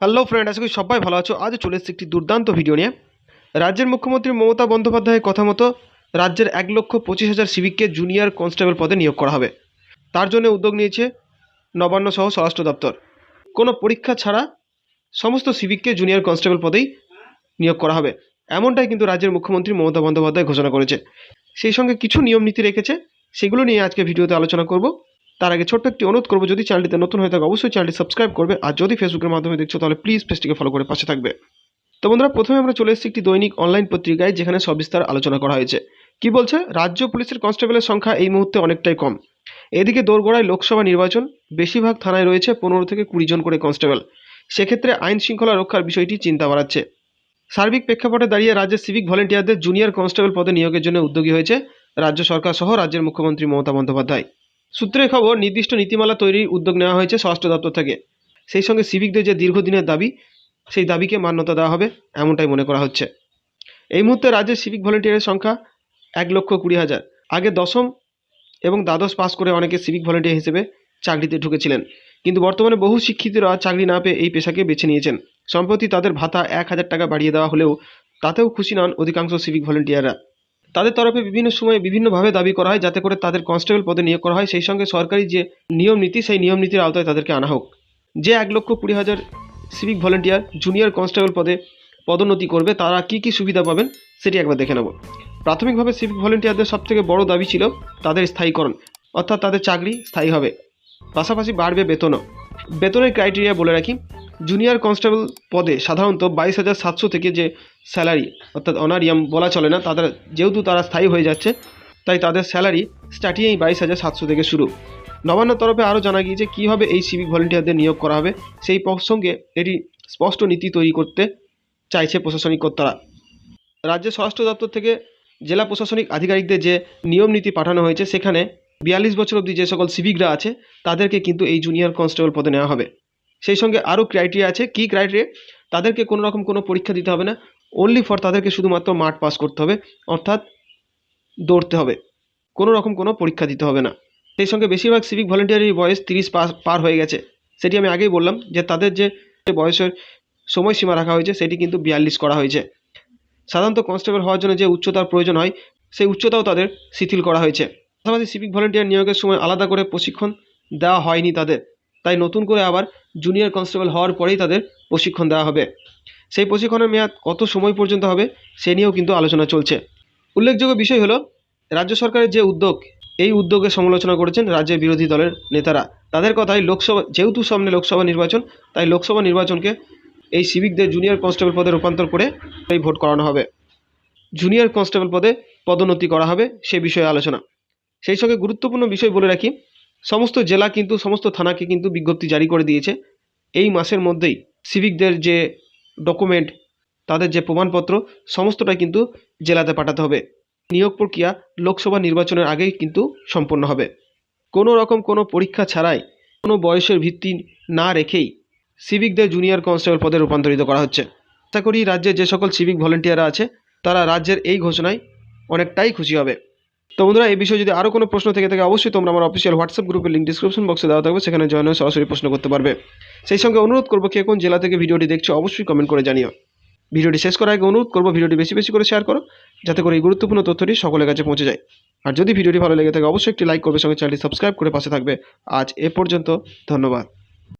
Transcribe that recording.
Hello friend আশা করি সবাই ভালো আছো। আজ চলে এসেছি একটি দুর্দান্ত ভিডিও নিয়ে। রাজ্যের মুখ্যমন্ত্রী মমতা বন্দ্যোপাধ্যায়ের কথা মতো রাজ্যের এক লক্ষ পঁচিশ হাজার সিভিককে জুনিয়র কনস্টেবল পদে নিয়োগ করা হবে। তার জন্য উদ্যোগ নিয়েছে নবান্ন সহ স্বরাষ্ট্র দপ্তর। কোনো পরীক্ষা ছাড়া সমস্ত সিভিককে জুনিয়র কনস্টেবল পদেই নিয়োগ করা হবে। এমনটাই কিন্তু রাজ্যের মুখ্যমন্ত্রী মমতা বন্দ্যোপাধ্যায় ঘোষণা করেছে। সেই সঙ্গে কিছু নিয়ম নীতি রেখেছে। সেগুলো নিয়ে আজকে ভিডিওতে আলোচনা করব। তার আগে ছোট্ট একটি অনুরোধ করব, যদি চ্যানেলটিতে নতুন হয়ে থাকে, অবশ্যই চ্যানেলটি সাবস্ক্রাইব করবে, আর যদি ফেসবুকের মাধ্যমে দেখছ, তাহলে প্লিজ পেজটিকে ফলো করে পাশে থাকবে। তো বন্ধুরা, প্রথমে আমরা চলে এসেছি একটি দৈনিক অনলাইন পত্রিকায়, যেখানে সবিস্তার আলোচনা করা হয়েছে। কি বলছে? রাজ্য পুলিশের কনস্টেবলের সংখ্যা এই মুহূর্তে অনেকটাই কম। এদিকে দোরগোড়ায় লোকসভা নির্বাচন, বেশিরভাগ থানায় রয়েছে পনেরো থেকে কুড়ি জন করে কনস্টেবল সেক্ষেত্রে আইন শৃঙ্খলা রক্ষার বিষয়টি চিন্তা বাড়াচ্ছে। সার্বিক প্রেক্ষাপটে দাঁড়িয়ে রাজ্যের সিভিক ভলেন্টিয়ারদের জুনিয়র কনস্টেবল পদে নিয়োগের জন্য উদ্যোগী হয়েছে রাজ্য সরকার সহ রাজ্যের মুখ্যমন্ত্রী মমতা বন্দ্যোপাধ্যায়। সূত্রের খবর, নির্দিষ্ট নীতিমালা তৈরির উদ্যোগ নেওয়া হয়েছে স্বরাষ্ট্র দপ্তর থেকে। সেই সঙ্গে সিভিকদের যে দীর্ঘদিনের দাবি, সেই দাবিকে মান্যতা দেওয়া হবে এমনটাই মনে করা হচ্ছে। এই মুহূর্তে রাজ্যের সিভিক ভলেন্টিয়ারের সংখ্যা এক লক্ষ কুড়ি হাজার। আগে দশম এবং দ্বাদশ পাস করে অনেকে সিভিক ভলেন্টিয়ার হিসেবে চাকরিতে ঢুকেছিলেন। কিন্তু বর্তমানে বহু শিক্ষিতরা চাকরি না পেয়ে এই পেশাকে বেছে নিয়েছেন। সম্প্রতি তাদের ভাতা এক হাজার টাকা বাড়িয়ে দেওয়া হলেও তাতেও খুশি নন অধিকাংশ সিভিক ভলেন্টিয়াররা। তাদের তরফে বিভিন্ন সময়ে বিভিন্নভাবে দাবি করা হয় যাতে করে তাদের কনস্টেবল পদে নিয়োগ করা হয়। সেই সঙ্গে সরকারি যে নিয়ম নীতি, সেই নিয়ম নীতির আওতায় তাদেরকে আনা হোক। যে এক লক্ষ কুড়ি হাজার সিভিক ভলেন্টিয়ার জুনিয়র কনস্টেবল পদে পদোন্নতি করবে, তারা কি কি সুবিধা পাবেন সেটি একবার দেখে নেব। প্রাথমিকভাবে সিভিক ভলেন্টিয়ারদের সবথেকে বড় দাবি ছিল তাদের স্থায়ীকরণ, অর্থাৎ তাদের চাকরি স্থায়ী হবে। পাশাপাশি বাড়বে বেতনও। বেতনের ক্রাইটেরিয়া বলে রাখি। জুনিয়র কনস্টেবল পদে সাধারণত বাইশ হাজার সাতশো থেকে যে স্যালারি, অর্থাৎ অনারিয়াম বলা চলে না, তাদের যেহেতু তারা স্থায়ী হয়ে যাচ্ছে, তাই তাদের স্যালারি স্টার্টিংয়েই বাইশ হাজার সাতশো থেকে শুরু। নবান্ন তরফে আরও জানা গিয়েছে কীভাবে এই সিভিক ভলেন্টিয়ারদের নিয়োগ করা হবে, সেই প্রসঙ্গে এটি স্পষ্ট নীতি তৈরি করতে চাইছে প্রশাসনিক কর্তারা। রাজ্যের স্বরাষ্ট্র দপ্তর থেকে জেলা প্রশাসনিক আধিকারিকদের যে নিয়ম নীতি পাঠানো হয়েছে, সেখানে বিয়াল্লিশ বছর অবধি যে সকল সিভিকরা আছে, তাদেরকে কিন্তু এই জুনিয়র কনস্টেবল পদে নেওয়া হবে। সেই সঙ্গে আরও ক্রাইটেরিয়া আছে। কী ক্রাইটেরিয়া তাদেরকে কোনো রকম কোনো পরীক্ষা দিতে হবে না। অনলি ফর তাদেরকে শুধুমাত্র মাঠ পাস করতে হবে। অর্থাৎ দৌড়তে হবে। কোনো রকম কোনো পরীক্ষা দিতে হবে না। সেই সঙ্গে বেশিরভাগ সিভিক ভলেন্টিয়ারের বয়স তিরিশ পার হয়ে গেছে। সেটি আমি আগেই বললাম যে তাদের যে বয়সের সময়সীমা রাখা হয়েছে, সেটি কিন্তু বিয়াল্লিশ করা হয়েছে। সাধারণত কনস্টেবল হওয়ার জন্য যে উচ্চতার প্রয়োজন হয়, সেই উচ্চতাও তাদের শিথিল করা হয়েছে। পাশাপাশি সিভিক ভলেন্টিয়ার নিয়োগের সময় আলাদা করে প্রশিক্ষণ দেওয়া হয়নি তাদের। তাই নতুন করে আবার জুনিয়র কনস্টেবল হওয়ার পরেই তাদের প্রশিক্ষণ দেওয়া হবে। সেই প্রশিক্ষণের মেয়াদ কত সময় পর্যন্ত হবে, সে নিয়েও কিন্তু আলোচনা চলছে। উল্লেখযোগ্য বিষয় হলো, রাজ্য সরকারের যে উদ্যোগ, এই উদ্যোগে সমালোচনা করেছেন রাজ্যের বিরোধী দলের নেতারা। তাদের কথাই লোকসভা, যেহেতু সামনে লোকসভা নির্বাচন, তাই লোকসভা নির্বাচনকে এই সিভিকদের জুনিয়র কনস্টেবল পদে রূপান্তর করে এই ভোট করানো হবে। জুনিয়র কনস্টেবল পদে পদোন্নতি করা হবে সে বিষয়ে আলোচনা। সেই সঙ্গে গুরুত্বপূর্ণ বিষয় বলে রাখি সমস্ত জেলা কিন্তু, সমস্ত থানাকে কিন্তু বিজ্ঞপ্তি জারি করে দিয়েছে। এই মাসের মধ্যেই সিভিকদের যে ডকুমেন্ট তাদের যে প্রমাণপত্র সমস্তটাই কিন্তু জেলাতে পাঠাতে হবে। নিয়োগ প্রক্রিয়া লোকসভা নির্বাচনের আগেই কিন্তু সম্পন্ন হবে। কোনো রকম কোনো পরীক্ষা ছাড়াই, কোনো বয়সের ভিত্তি না রেখেই সিভিকদের জুনিয়র কনস্টেবল পদে রূপান্তরিত করা হচ্ছে। আশা করি রাজ্যের যে সকল সিভিক ভলেন্টিয়াররা আছে, তারা রাজ্যের এই ঘোষণায় অনেকটাই খুশি হবে। তো বন্ধুরা, এই বিষয়ে যদি আরও কোনো প্রশ্ন থেকে থাকে, অবশ্যই তোমরা আমার অফিসিয়াল হোয়াটসঅ্যাপ গ্রুপের লিঙ্ক ডিসক্রিপশন বক্সে দেওয়া থাকবে। সেখানে জয়েন হয়ে সরাসরি প্রশ্ন করতে পারবে। সেই সঙ্গে অনুরোধ করব, কে কোন জেলা থেকে ভিডিওটি দেখছ, অবশ্যই কমেন্ট করে জানিও। ভিডিওটি শেষ করার আগে অনুরোধ করব, ভিডিওটি বেশি বেশি করে শেয়ার করো, যাতে করে এই গুরুত্বপূর্ণ তথ্যটি সকলের কাছে পৌঁছে যায়। আর যদি ভিডিওটি ভালো লেগে থাকে, অবশ্যই একটি লাইক করবে, সঙ্গে চ্যানেলটি সাবস্ক্রাইব করে পাশে থাকবে। আজ এ পর্যন্ত, ধন্যবাদ।